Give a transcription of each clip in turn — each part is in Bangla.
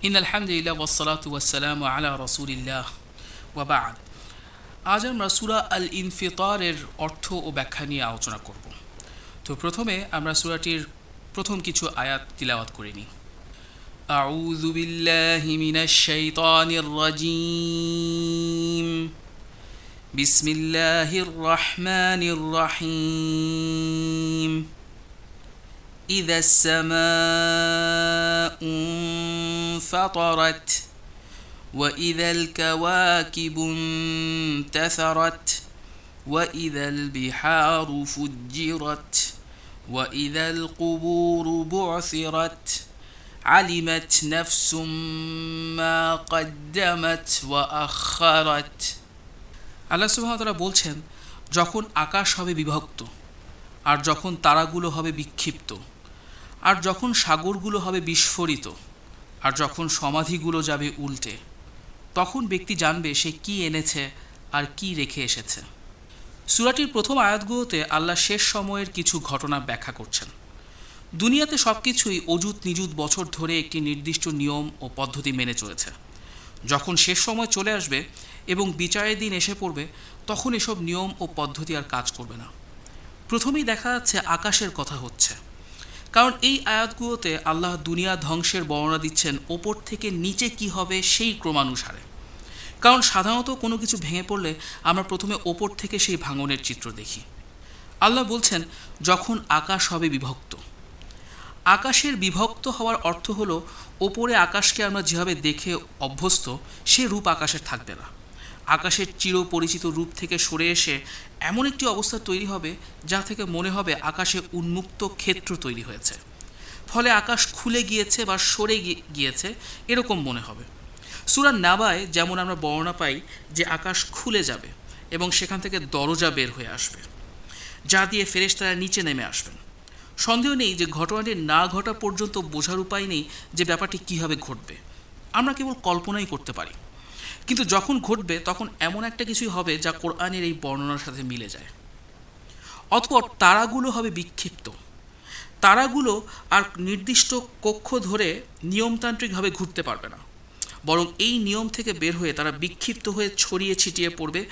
ইন আলহামদুলিল্লাহ ওসালাত ওয়াসালাম আলা রসুলিল্লাহ ওয়াবাদ আজ আমরা সুরা আল ইনফিতারের অর্থ ও ব্যাখ্যা নিয়ে আলোচনা করব তো প্রথমে আমরা সুরাটির প্রথম কিছু আয়াত তিলাওয়াত করে নিই أعوذ بالله من الشيطان الرجيم بسم الله الرحمن الرحيم إذا السماء انفطرت وإذا الكواكب انتثرت وإذا البحار فجرت وإذا القبور بعثرت علمت نفس ما قدمت وأخرت আল্লাহ সুবাহতালা বলছেন যখন আকাশ হবে বিভক্ত আর যখন তারাগুলো হবে বিক্ষিপ্ত আর যখন সাগরগুলো হবে বিস্ফোরিত আর যখন সমাধিগুলো যাবে উল্টে, তখন ব্যক্তি জানবে সে কি এনেছে আর কি রেখে এসেছে। সুরাটির প্রথম আয়াতগুলোতে আল্লাহ শেষ সময়ের কিছু ঘটনা ব্যাখ্যা করছেন। দুনিয়াতে সব কিছুই অজুত নিজুত বছর ধরে একটি নির্দিষ্ট নিয়ম ও পদ্ধতি মেনে চলেছে। যখন শেষ সময় চলে আসবে এবং বিচারের দিন এসে পড়বে, তখন এসব নিয়ম ও পদ্ধতি আর কাজ করবে না। প্রথমেই দেখা যাচ্ছে আকাশের কথা হচ্ছে। কারণ এই আয়াতগুলোতে আল্লাহ দুনিয়া ধ্বংসের বর্ণনা দিচ্ছেন, ওপর থেকে নিচে কি হবে সেই ক্রমানুসারে। কারণ সাধারণত কোনো কিছু ভেঙে পড়লে আমরা প্রথমে ওপর থেকে সেই ভাঙনের চিত্র দেখি। আল্লাহ বলছেন, যখন আকাশ হবে বিভক্ত। আকাশের বিভক্ত হওয়ার অর্থ হলো, ওপরে আকাশকে আমরা যেভাবে দেখে অভ্যস্ত, সে রূপ আকাশের থাকবে না। আকাশের চিরপরিচিত রূপ থেকে সরে এসে এমন একটি অবস্থা তৈরি হবে যা থেকে মনে হবে আকাশে উন্মুক্ত ক্ষেত্র তৈরি হয়েছে। ফলে আকাশ খুলে গিয়েছে বা সরে গিয়েছে এরকম মনে হবে। সুরার নাবায় যেমন আমরা বর্ণনা পাই যে আকাশ খুলে যাবে এবং সেখান থেকে দরজা বের হয়ে আসবে, যা দিয়ে ফেরেশতারা নিচে নেমে আসবেন। সন্দেহ নেই যে ঘটনাটি না ঘটা পর্যন্ত বোঝার উপায় নেই যে ব্যাপারটি কীভাবে ঘটবে। আমরা কেবল কল্পনাই করতে পারি। কিন্তু যখন ঘটবে, তখন এমন একটা কিছুই হবে যা কোরআনের এই বর্ণনার সাথে মিলে যায়। অতপর তারাগুলো হবে বিক্ষিপ্ত। তারাগুলো আর নির্দিষ্ট কক্ষ ধরে নিয়মতান্ত্রিকভাবে ঘুরতে পারবে না। বরং এই নিয়ম থেকে বের হয়ে তারা বিক্ষিপ্ত হয়ে ছড়িয়ে ছিটিয়ে পড়বে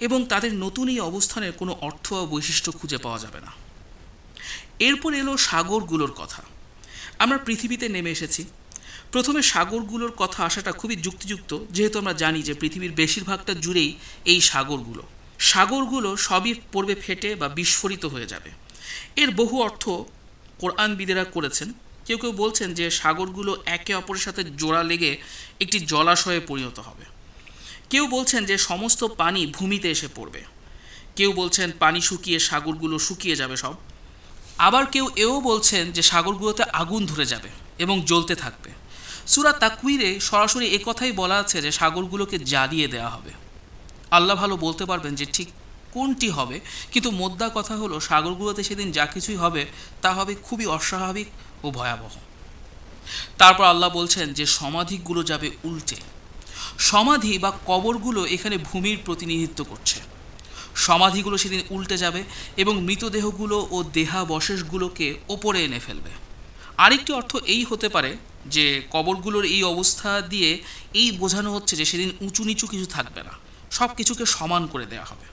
এবং তাদের নতুন এই অবস্থানের কোনো অর্থ বা বৈশিষ্ট্য খুঁজে পাওয়া যাবে না। এরপর এলো সাগরগুলোর কথা। আমরা পৃথিবীতে নেমে এসেছি। প্রথমে সাগরগুলোর কথা আসাটা খুবই যুক্তিযুক্ত, যেহেতু আমরা জানি যে পৃথিবীর বেশিরভাগটা জুড়েই এই সাগরগুলো। সাগরগুলো সবই পড়বে ফেটে বা বিস্ফোরিত হয়ে যাবে। এর বহু অর্থ কোরআনবিদেরা করেছেন। কেউ কেউ বলছেন যে সাগরগুলো একে অপরের সাথে জোড়া লেগে একটি জলাশয়ে পরিণত হবে। কেউ বলছেন যে সমস্ত পানি ভূমিতে এসে পড়বে। কেউ বলছেন পানি শুকিয়ে সাগরগুলো শুকিয়ে যাবে সব। আবার কেউ এও বলছেন যে সাগরগুলোতে আগুন ধরে যাবে এবং জ্বলতে থাকবে। সুরা তাকুইরে সরাসরি কথাই বলা আছে যে সাগরগুলোকে জ্বালিয়ে দেওয়া হবে। আল্লাহ ভালো বলতে পারবেন যে ঠিক কোনটি হবে, কিন্তু মোদ্দা কথা হলো সাগরগুলোতে সেদিন যা কিছুই হবে তা হবে খুবই অস্বাভাবিক ও ভয়াবহ। তারপর আল্লাহ বলছেন যে সমাধিগুলো যাবে উল্টে। সমাধি বা কবরগুলো এখানে ভূমির প্রতিনিধিত্ব করছে। সমাধিগুলো সেদিন উল্টে যাবে এবং মৃতদেহগুলো ও দেহাবশেষগুলোকে ওপরে এনে ফেলবে। আরেকটি অর্থ এই হতে পারে যে কবরগুলোর এই অবস্থা দিয়ে এই বোঝানো হচ্ছে যে সেদিন উঁচু নিচু কিছু থাকবে না। সব কিছুকে সমান করে দেওয়া হবে।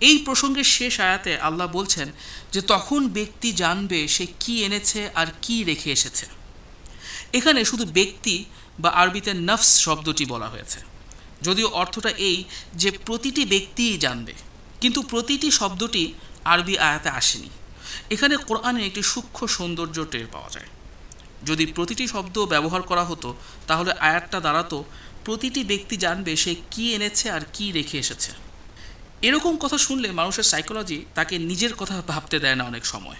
এই প্রসঙ্গের শেষ আয়াতে আল্লাহ বলছেন যে তখন ব্যক্তি জানবে সে কি এনেছে আর কি রেখে এসেছে। এখানে শুধু ব্যক্তি বা আরবিতে নফস শব্দটি বলা হয়েছে। যদিও অর্থটা এই যে প্রতিটি ব্যক্তিই জানবে, কিন্তু প্রতিটি শব্দটি আরবি আয়াতে আসেনি। এখানে কোরআনে একটি সূক্ষ্ম সৌন্দর্য টের পাওয়া যায়। যদি প্রতিটি শব্দ ব্যবহার করা হতো, তাহলে আয়াতটা দাঁড়াতো, প্রতিটি ব্যক্তি জানবে সে কি এনেছে আর কি রেখে এসেছে। এরকম কথা শুনলে মানুষের সাইকোলজি তাকে নিজের কথা ভাবতে দেয় না অনেক সময়।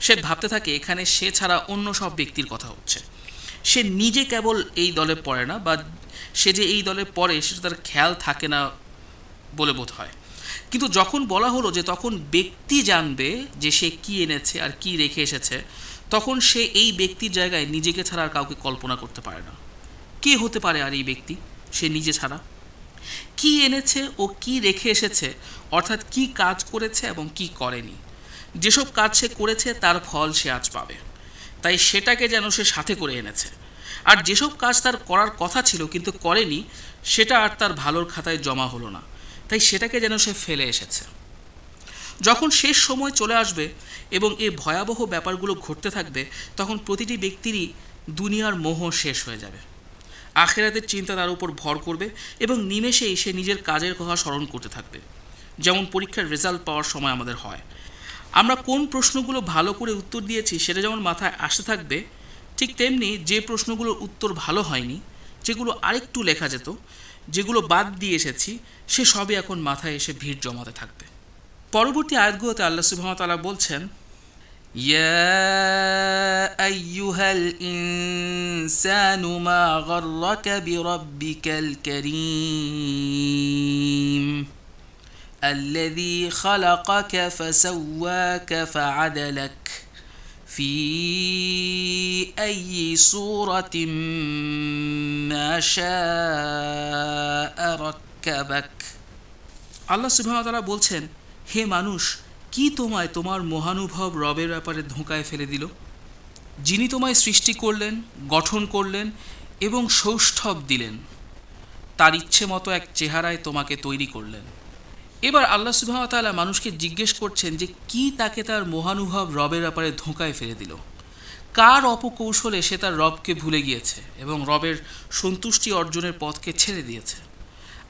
সে ভাবতে থাকে, এখানে সে ছাড়া অন্য সব ব্যক্তির কথা হচ্ছে। সে নিজে কেবল এই দলে পড়ে না, বা সে যে এই দলে পড়ে সেটা তার খেয়াল থাকে না বলে বোধ হয়। কিন্তু যখন বলা হলো যে তখন ব্যক্তি জানবে যে সে কি এনেছে আর কি রেখে এসেছে তখন সে এই ব্যক্তির জায়গায় নিজেকে ছাড়া আর কাউকে কল্পনা করতে পারে না। কে হতে পারে আর এই ব্যক্তি? সে নিজে ছাড়া। কি এনেছে ও কি রেখে এসেছে? অর্থাৎ কি কাজ করেছে এবং কি করেনি? যেসব কাজ সে করেছে, তার ফল সে আজ পাবে। তাই সেটাকে যেন সে সাথে করে এনেছে। আর যেসব কাজ তার করার কথা ছিল কিন্তু করেনি, সেটা আর তার ভালোর খাতায় জমা হলো না। তাই সেটাকে যেন সে ফেলে এসেছে। যখন শেষ সময় চলে আসবে এবং এই ভয়াবহ ব্যাপারগুলো ঘটতে থাকবে, তখন প্রতিটি ব্যক্তিরই দুনিয়ার মোহ শেষ হয়ে যাবে। আখেরাতের চিন্তা তার উপর ভর করবে এবং নিমেষেই সে নিজের কাজের কথা স্মরণ করতে থাকবে। যেমন পরীক্ষার রেজাল্ট পাওয়ার সময় আমাদের হয়। আমরা কোন প্রশ্নগুলো ভালো করে উত্তর দিয়েছি সেটা যেমন মাথায় আসতে থাকবে, ঠিক তেমনি যে প্রশ্নগুলোর উত্তর ভালো হয়নি, যেগুলো আরেকটু লেখা যেত, যেগুলো বাদ দিয়ে এসেছি, সে সবই এখন মাথায় এসে ভিড় জমাতে থাকবে। পরবর্তী আয়াতগুলোতে আল্লাহ সুবাহতালা বলছেন يا أيها الإنسان ما غرك بربك الكريم الذي خلقك فسواك فعدلك في أي صورة ما شاء ركبك আল্লাহ সুবাহতালা বলছেন হে মানুষ, কি তোমায় তোমার মহানুভব রবের ব্যাপারে ধোঁকায় ফেলে দিল? যিনি তোমায় সৃষ্টি করলেন, গঠন করলেন এবং সৌষ্ঠব দিলেন, তার ইচ্ছে মতো এক চেহারায় তোমাকে তৈরি করলেন। এবার আল্লাহ সুবাহতালা মানুষকে জিজ্ঞেস করছেন যে কি তাকে তার মহানুভব রবের ব্যাপারে ধোঁকায় ফেলে দিল? কার অপকৌশলে সে তার রবকে ভুলে গিয়েছে এবং রবের সন্তুষ্টি অর্জনের পথকে ছেড়ে দিয়েছে?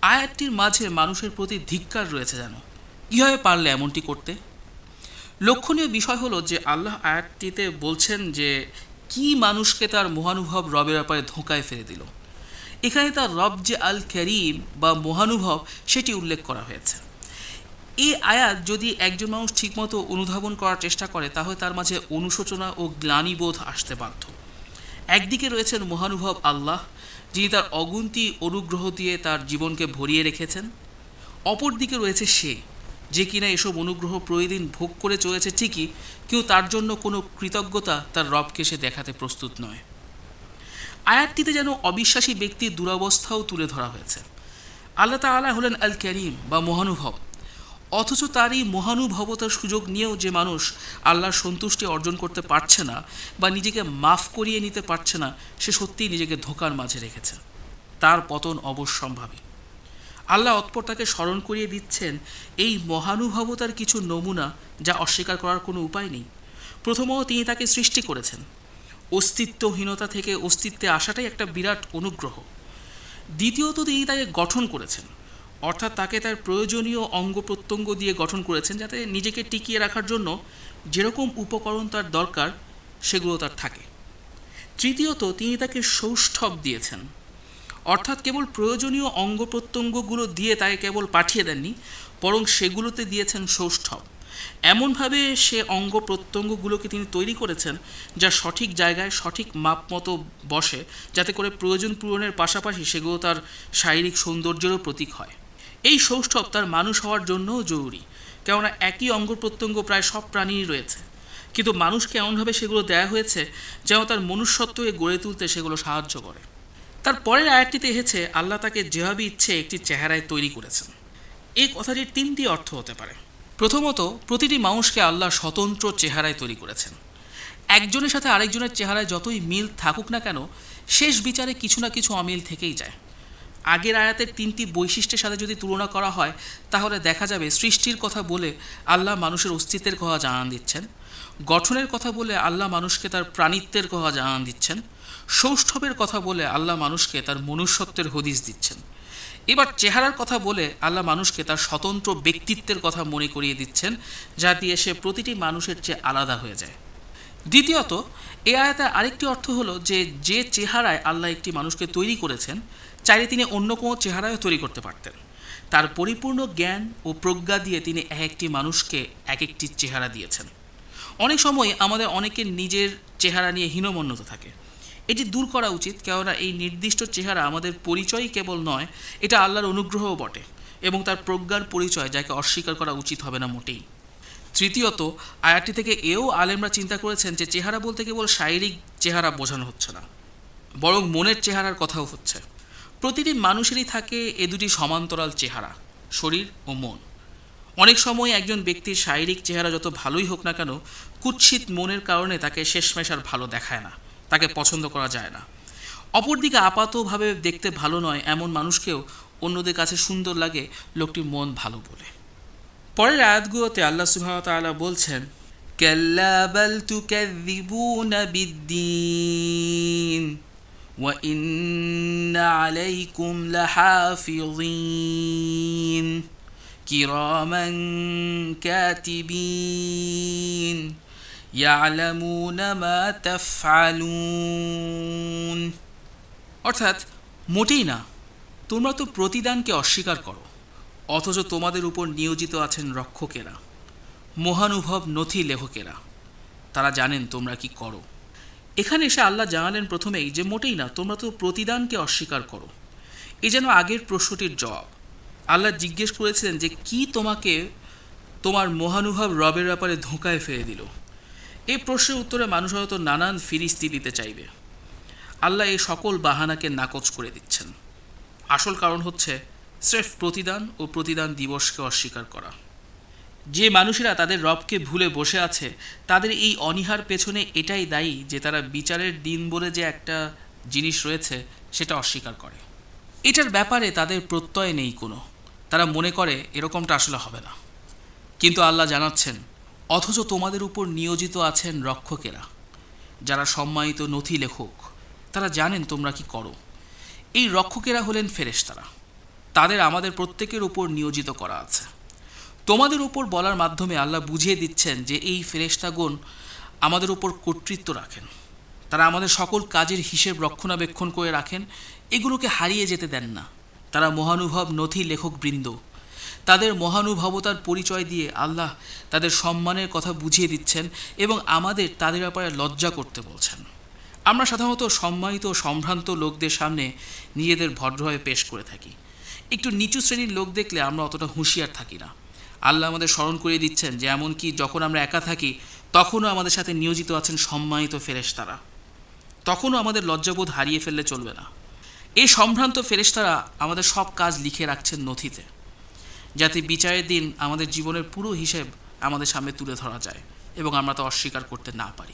আয়াতটির মাঝে মানুষের প্রতি ধিক্কার রয়েছে যেন কীভাবে পারলে এমনটি করতে? লক্ষণীয় বিষয় হলো যে আল্লাহ আয়াতটিতে বলছেন যে, কি মানুষকে তার মহানুভব রবের ব্যাপারে ধোঁকায় ফেলে দিল? এখানে তার রব যে আল করিম বা মহানুভব, সেটি উল্লেখ করা হয়েছে। এই আয়াত যদি একজন মানুষ ঠিকমতো অনুধাবন করার চেষ্টা করে, তাহলে তার মাঝে অনুশোচনা ও গ্লানিবোধ আসতে বাধ্য। একদিকে রয়েছেন মহানুভব আল্লাহ, যিনি তার অগুন্তি অনুগ্রহ দিয়ে তার জীবনকে ভরিয়ে রেখেছেন। অপরদিকে রয়েছে সে যে কিনা এসব অনুগ্রহ প্রতিদিন ভোগ করে চলেছে ঠিকই কিন্তু তার জন্য কোনো কৃতজ্ঞতা তার রবকে সে দেখাতে প্রস্তুত নয়। আয়াতটিতে যেন অবিশ্বাসী ব্যক্তির দুরবস্থাও তুলে ধরা হয়েছে। আল্লাহ তালা হলেন আল করিম বা মহানুভব। অথচ তার এই মহানুভবতার সুযোগ নিয়েও যে মানুষ আল্লাহর সন্তুষ্টি অর্জন করতে পারছে না বা নিজেকে মাফ করিয়ে নিতে পারছে না, সে সত্যিই নিজেকে ধোকার মাঝে রেখেছে। তার পতন অবশ্যম্ভাবী। আল্লাহ অতপর তাকে স্মরণ করিয়ে দিচ্ছেন, এই মহানুভবতার কিছু নমুনা যা অস্বীকার করার কোনো উপায় নেই। প্রথমত তিনি তাকে সৃষ্টি করেছেন। অস্তিত্বহীনতা থেকে অস্তিত্বে আসাটাই একটা বিরাট অনুগ্রহ। দ্বিতীয়ত তিনি তাকে গঠন করেছেন, অর্থাৎ তাকে তার প্রয়োজনীয় অঙ্গ প্রত্যঙ্গ দিয়ে গঠন করেছেন যাতে নিজেকে টিকিয়ে রাখার জন্য যেরকম উপকরণ তার দরকার, সেগুলো তার থাকে। তৃতীয়ত তিনি তাকে সৌষ্ঠব দিয়েছেন। অর্থাৎ কেবল প্রয়োজনীয় অঙ্গ প্রত্যঙ্গগুলো দিয়ে তাকে কেবল পাঠিয়ে দেননি, বরং সেগুলোতে দিয়েছেন সৌষ্ঠব। এমনভাবে সে অঙ্গ প্রত্যঙ্গগুলোকে তিনি তৈরি করেছেন, যা সঠিক জায়গায় সঠিক মাপ মতো বসে, যাতে করে প্রয়োজন পূরণের পাশাপাশি সেগুলো তার শারীরিক সৌন্দর্যেরও প্রতীক হয়। এই সৌষ্ঠব তার মানুষ হওয়ার জন্যও জরুরি, কেননা একই অঙ্গ প্রত্যঙ্গ প্রায় সব প্রাণীরই রয়েছে। কিন্তু মানুষকে এমনভাবে সেগুলো দেয়া হয়েছে, যেন তার মনুষ্যত্বকে গড়ে তুলতে সেগুলো সাহায্য করে। তার পরের আয়াতটিতে এসেছে, আল্লাহ তাকে যেভাবে ইচ্ছে একটি চেহারায় তৈরি করেছেন। এই কথাটির তিনটি অর্থ হতে পারে। প্রথমত, প্রতিটি মানুষকে আল্লাহ স্বতন্ত্র চেহারায় তৈরি করেছেন। একজনের সাথে আরেকজনের চেহারায় যতই মিল থাকুক না কেন, শেষ বিচারে কিছু না কিছু অমিল থেকেই যায়। আগের আয়াতের তিনটি বৈশিষ্ট্যের সাথে যদি তুলনা করা হয়, তাহলে দেখা যাবে সৃষ্টির কথা বলে আল্লাহ মানুষের অস্তিত্বের কথা জানান দিচ্ছেন। গঠনের কথা বলে আল্লাহ মানুষকে তার প্রাণিত্বের কথা জানান দিচ্ছেন। সৌষ্ঠবের কথা বলে আল্লাহ মানুষকে তার মনুষ্যত্বের হদিস দিচ্ছেন। এবার চেহারার কথা বলে আল্লাহ মানুষকে তার স্বতন্ত্র ব্যক্তিত্বের কথা মনে করিয়ে দিচ্ছেন, যা দিয়ে সে প্রতিটি মানুষের চেয়ে আলাদা হয়ে যায়। দ্বিতীয়ত, এ আয়াতের আরেকটি অর্থ হলো যে যে চেহারায় আল্লাহ একটি মানুষকে তৈরি করেছেন, চাইলে তিনি অন্য কোনো চেহারায়ও তৈরি করতে পারতেন। তার পরিপূর্ণ জ্ঞান ও প্রজ্ঞা দিয়ে তিনি এক একটি মানুষকে এক একটি চেহারা দিয়েছেন। অনেক সময় আমাদের অনেকের নিজের চেহারা নিয়ে হীনমন্যতা থাকে। এটি দূর করা উচিত, কেননা এই নির্দিষ্ট চেহারা আমাদের পরিচয়ই কেবল নয়, এটা আল্লাহর অনুগ্রহও বটে এবং তার প্রজ্ঞার পরিচয় যাকে অস্বীকার করা উচিত হবে না মোটেই। তৃতীয়ত, আয়াতটি থেকে এও আলেমরা চিন্তা করেছেন যে চেহারা বলতে কেবল শারীরিক চেহারা বোঝানো হচ্ছে না, বরং মনের চেহারার কথাও হচ্ছে। প্রতিটি মানুষেরই থাকে এ দুটি সমান্তরাল চেহারা, শরীর ও মন। অনেক সময় একজন ব্যক্তির শারীরিক চেহারা যত ভালোই হোক না কেন, কুৎসিত মনের কারণে তাকে শেষমেশ আর ভালো দেখায় না। তাকে পছন্দ করা যায় না অপরদিকে আপাতভাবে দেখতে ভালো নয় এমন মানুষকেও অন্যদের কাছে সুন্দর লাগে লোকটির মন ভালো বলে পরের আয়াতগুলোতে আল্লাহ সুবাহ তাআলা বলছেন كلا بل تكذبون بالدين وإن عليكم لحافظين كراما كاتبين অর্থাৎ, মোটেই না। তোমরা তো প্রতিদানকে অস্বীকার করো, অথচ তোমাদের উপর নিয়োজিত আছেন রক্ষকেরা, মহানুভব নথি লেখকেরা। তারা জানেন তোমরা কি করো। এখানে এসে আল্লাহ জানালেন প্রথমেই যে, মোটেই না, তোমরা তো প্রতিদানকে অস্বীকার করো। এ যেন আগের প্রশ্নটির জবাব। আল্লাহ জিজ্ঞেস করেছিলেন যে, কি তোমাকে তোমার মহানুভব রবের ব্যাপারে ধোঁকায় ফেলে দিল? এই প্রশ্নের উত্তরে মানুষ হয়তো নানান ফিরিস্তি দিতে চাইবে। আল্লাহ এই সকল বাহানাকে নাকচ করে দিচ্ছেন। আসল কারণ হচ্ছে স্রেফ প্রতিদান ও প্রতিদান দিবসকে অস্বীকার করা। যে মানুষেরা তাদের রবকে ভুলে বসে আছে, তাদের এই অনীহার পেছনে এটাই দায়ী যে তারা বিচারের দিন বলে যে একটা জিনিস রয়েছে, সেটা অস্বীকার করে। এটার ব্যাপারে তাদের প্রত্যয় নেই কোনো। তারা মনে করে এরকমটা আসলে হবে না। কিন্তু আল্লাহ জানাচ্ছেন অথচ তোমাদের উপর নিয়োজিত আছেন রক্ষকেরা। যারা সম্মানিত নথি লেখক, তারা জানেন তোমরা কি করো। এই রক্ষকেরা হলেন ফেরেশতারা। তাদের আমাদের প্রত্যেকের উপর নিয়োজিত করা আছে। তোমাদের উপর বলার মাধ্যমে আল্লাহ বুঝিয়ে দিচ্ছেন যে এই ফেরেশতাগণ আমাদের উপর কর্তৃত্ব রাখেন। তারা আমাদের সকল কাজের হিসেব রক্ষণাবেক্ষণ করে রাখেন। এগুলোকে হারিয়ে যেতে দেন না। তারা মহানুভব নথি লেখকবৃন্দ। তাদের মহানুভবতার পরিচয় দিয়ে আল্লাহ তাদের সম্মানের কথা বুঝিয়ে দিচ্ছেন এবং আমাদের তাদের ব্যাপারে লজ্জা করতে বলছেন। আমরা সাধারণত সম্মানিত, সম্ভ্রান্ত লোকদের সামনে নিজেদের ভদ্রভাবে পেশ করে থাকি। একটু নিচু শ্রেণির লোক দেখলে আমরা অতটা হুঁশিয়ার থাকি না। আল্লাহ আমাদের স্মরণ করিয়ে দিচ্ছেন যে এমনকি যখন আমরা একা থাকি, তখনও আমাদের সাথে নিয়োজিত আছেন সম্মানিত ফেরেশতারা। তখনও আমাদের লজ্জাবোধ হারিয়ে ফেললে চলবে না। এই সম্ভ্রান্ত ফেরেশতারা আমাদের সব কাজ লিখে রাখছেন নথিতে। যাতে বিচারের দিন আমাদের জীবনের পুরো হিসেব আমাদের সামনে তুলে ধরা যায় এবং আমরা তা অস্বীকার করতে না পারি।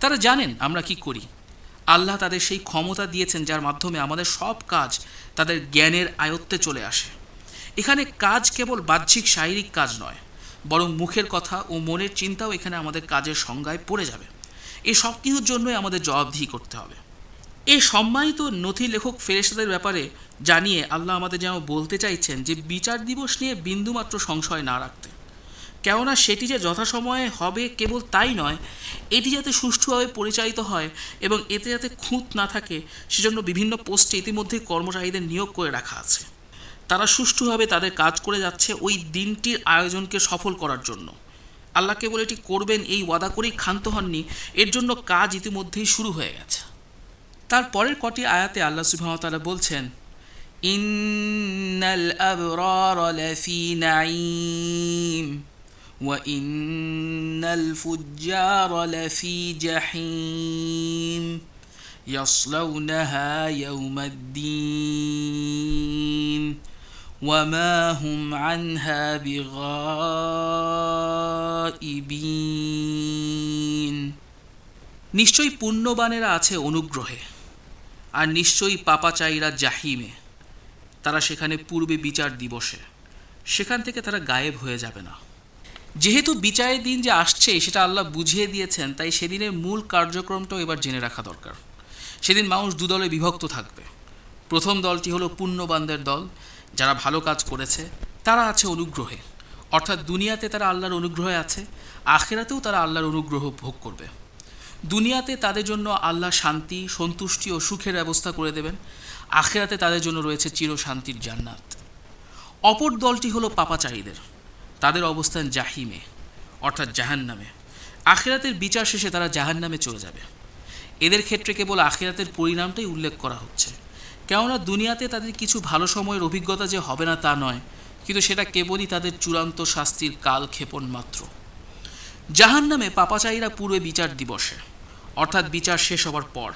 তারা জানেন আমরা কি করি। আল্লাহ তাদের সেই ক্ষমতা দিয়েছেন যার মাধ্যমে আমাদের সব কাজ তাদের জ্ঞানের আয়ত্তে চলে আসে। এখানে কাজ কেবল বাহ্যিক শারীরিক কাজ নয়, বরং মুখের কথা ও মনের চিন্তাও এখানে আমাদের কাজের সংজ্ঞায় পড়ে যাবে। এই সব কিছুর জন্যই আমাদের জবাবদিহি করতে হবে। এই সম্মানিত নথি লেখক ফেরেশতাদের ব্যাপারে জানিয়ে আল্লাহ আমাদের যেন বলতে চাইছেন যে বিচার দিবস নিয়ে বিন্দুমাত্র সংশয় না রাখতে। কেননা সেটি যে যথাসময়ে হবে কেবল তাই নয়, এটি যাতে সুষ্ঠুভাবে পরিচালিত হয় এবং এতে যাতে খুঁত না থাকে, সেজন্য বিভিন্ন পোস্টে ইতিমধ্যেই কর্মচারীদের নিয়োগ করে রাখা আছে। তারা সুষ্ঠুভাবে তাদের কাজ করে যাচ্ছে ওই দিনটির আয়োজনকে সফল করার জন্য। আল্লাহ কেবল এটি করবেন, এই ওয়াদা করেই ক্ষান্ত হননি, এর জন্য কাজ ইতিমধ্যেই শুরু হয়ে গেছে। তার পরের কটি আয়াতে আল্লাহ সুবহানাহু বলছেন ইন্নাল আবরার লাফি নাঈম وإن الفجار لفي جحيم يصلونها يوم الدين وما هم عنها بغائبين নিশ্চয়ই পুণ্যবানেরা আছে অনুগ্রহে আর নিশ্চয়ই পাপাচারীরা জাহিমে। তারা সেখানে পূর্বে বিচার দিবসে। সেখান থেকে তারা গায়েব হয়ে যাবে না। যেহেতু বিচারের দিন যে আসছে, সেটা আল্লাহ বুঝিয়ে দিয়েছেন, তাই সেদিনের মূল কার্যক্রমটাও এবার জেনে রাখা দরকার। সেদিন মানুষ দুদলে বিভক্ত থাকবে। প্রথম দলটি হলো পুণ্যবানদের দল, যারা ভালো কাজ করেছে, তারা আছে অনুগ্রহে। অর্থাৎ দুনিয়াতে তারা আল্লাহর অনুগ্রহে আছে, আখেরাতেও তারা আল্লাহর অনুগ্রহ ভোগ করবে। দুনিয়াতে তাদের জন্য আল্লাহ শান্তি, সন্তুষ্টি ও সুখের ব্যবস্থা করে দেবেন। আখেরাতে তাদের জন্য রয়েছে চিরশান্তির জান্নাত। অপর দলটি হলো পাপাচারীদের। তাদের অবস্থান জাহিমে, অর্থাৎ জাহান্নামে। আখেরাতের বিচার শেষে তারা জাহান্নামে চলে যাবে। এদের ক্ষেত্রে কেবল আখেরাতের পরিণামটাই উল্লেখ করা হচ্ছে। কেননা দুনিয়াতে তাদের কিছু ভালো সময়ের অভিজ্ঞতা যে হবে না তা নয়, কিন্তু সেটা কেবলই তাদের চূড়ান্ত শাস্তির কাল ক্ষেপণ মাত্র জাহান্নামে পাপাচারীরা পূর্বে বিচার দিবসে। অর্থাৎ বিচার শেষ হবার পর।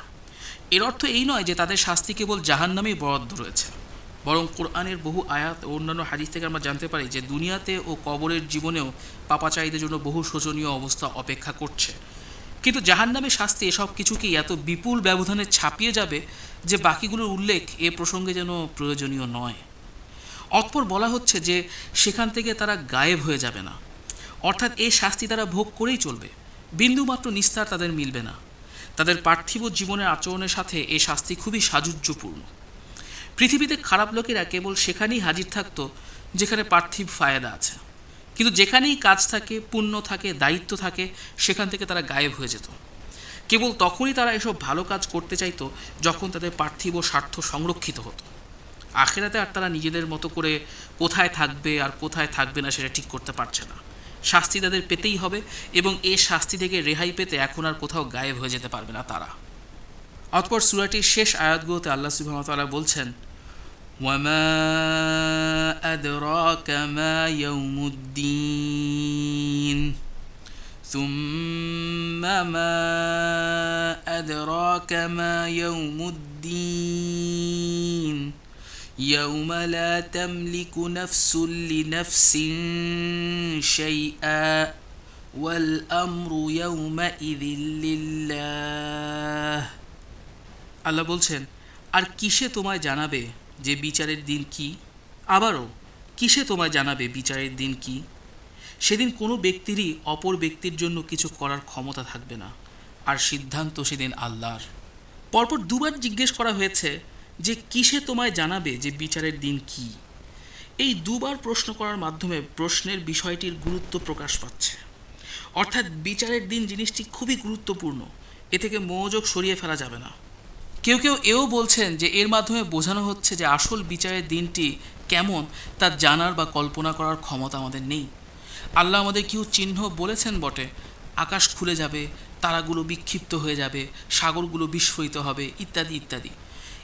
এর অর্থ এই নয় যে তাদের শাস্তি কেবল জাহান্নামেই বরাদ্দ রয়েছে। বরং কোরআনের বহু আয়াত ও অন্যান্য হাদিস থেকে আমরা জানতে পারি যে দুনিয়াতে ও কবরের জীবনেও পাপাচারীদের জন্য বহু শোচনীয় অবস্থা অপেক্ষা করছে। কিন্তু জাহান্নামে শাস্তি এসব কিছুকেই এত বিপুল ব্যবধানে ছাপিয়ে যাবে যে বাকিগুলোর উল্লেখ এ প্রসঙ্গে যেন প্রয়োজনীয় নয়। অতপর বলা হচ্ছে যে সেখান থেকে তারা গায়েব হয়ে যাবে না। অর্থাৎ এই শাস্তি তারা ভোগ করেই চলবে। বিন্দুমাত্র নিস্তার তাদের মিলবে না। তাদের পার্থিব জীবনের আচরণের সাথে এই শাস্তি খুবই সাজুজ্যপূর্ণ পৃথিবীতে খারাপ লোকেরা কেবল সেখানেই হাজির থাকতো যেখানে পার্থিব ফায়দা আছে। কিন্তু যেখানেই কাজ থাকে, পুণ্য থাকে, দায়িত্ব থাকে, সেখান থেকে তারা গায়েব হয়ে যেত। কেবল তখনই তারা এসব ভালো কাজ করতে চাইতো যখন তাদের পার্থিব স্বার্থ সংরক্ষিত হতো। আখেরাতে আর তারা নিজেদের মতো করে কোথায় থাকবে আর কোথায় থাকবে না সেটা ঠিক করতে পারছে না। শাস্তি তাদের পেতেই হবে এবং এ শাস্তি থেকে রেহাই পেতে এখন আর কোথাও গায়েব হয়ে যেতে পারবে না তারা অতপর সুরাটির শেষ আয়াতগুলোতে আল্লাহ সুবাহতাল্লাহ বলছেন وما أدراك ما يوم الدين ثم ما أدراك ما يوم الدين يوم لا تملك نفس لنفس شيئا والأمر يومئذ لله আল্লাহ বলছেন আর কিসে তোমায় জানাবে যে বিচারের দিন কি আবারও কিসে তোমায় জানাবে বিচারের দিন কি সেদিন কোনো ব্যক্তিরই অপর ব্যক্তির জন্য কিছু করার ক্ষমতা থাকবে না আর সিদ্ধান্ত সেদিন আল্লাহর পরপর দুবার জিজ্ঞেস করা হয়েছে যে কিসে তোমায় জানাবে যে বিচারের দিন কি? এই দুবার প্রশ্ন করার মাধ্যমে প্রশ্নের বিষয়টির গুরুত্ব প্রকাশ পাচ্ছে। অর্থাৎ বিচারের দিন জিনিসটি খুবই গুরুত্বপূর্ণ। এ থেকে মনোযোগ সরিয়ে ফেলা যাবে না। কেউ কেউ এও বলছেন যে এর মাধ্যমে বোঝানো হচ্ছে যে আসল বিচারের দিনটি কেমন তা জানার বা কল্পনা করার ক্ষমতা আমাদের নেই। আল্লাহ আমাদের কেউ চিহ্ন বলেছেন বটে। আকাশ খুলে যাবে, তারাগুলো বিক্ষিপ্ত হয়ে যাবে, সাগরগুলো বিস্ফোরিত হবে, ইত্যাদি ইত্যাদি।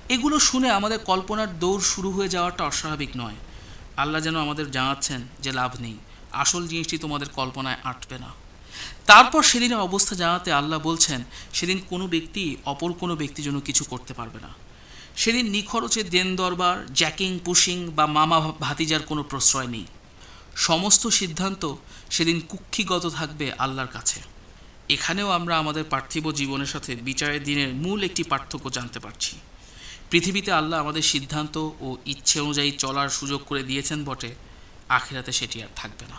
এগুলো শুনে আমাদের কল্পনার দৌড় শুরু হয়ে যাওয়াটা অস্বাভাবিক নয়। আল্লাহ যেন আমাদের জানাচ্ছেন যে লাভ নেই। আসল জিনিসটি তোমাদের কল্পনায় আটবে না। তারপর সেদিনের অবস্থা জানাতে আল্লাহ বলছেন, সেদিন কোনো ব্যক্তি অপর কোনো ব্যক্তি জন্য কিছু করতে পারবে না। সেদিন নিখরচে দেন দরবার, জ্যাকিং, পুশিং বা মামা ভাতিজার কোনো প্রশ্রয় নেই। সমস্ত সিদ্ধান্ত সেদিন কুক্ষিগত থাকবে আল্লাহর কাছে। এখানেও আমরা আমাদের পার্থিব জীবনের সাথে বিচারের দিনের মূল একটি পার্থক্য জানতে পারছি। পৃথিবীতে আল্লাহ আমাদের সিদ্ধান্ত ও ইচ্ছে অনুযায়ী চলার সুযোগ করে দিয়েছেন বটে, আখেরাতে সেটি আর থাকবে না।